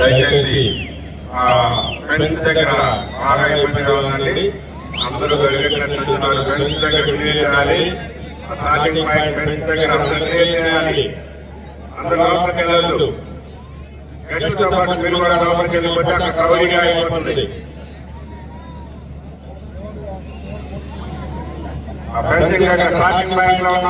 దయచేసి ఫ్రెండ్స్ దగ్గర బాగా ఇబ్బందిగా ఉందండి అందరూ వెళ్ళినట్టు ఫ్రెండ్స్ దగ్గర చేయాలి. ఆ స్టార్టింగ్ పాయింట్ ఫ్రెండ్స్ దగ్గర అందరూ చేయాలి. అందరూ లోపలికి వెళ్ళొద్దు. గెస్ట్తో పాటు మీరు కూడా లోపలికి వెళ్ళిపోతే అక్కడ కవరింగ్ అయిపోతుంది. దగ్గర ఉన్న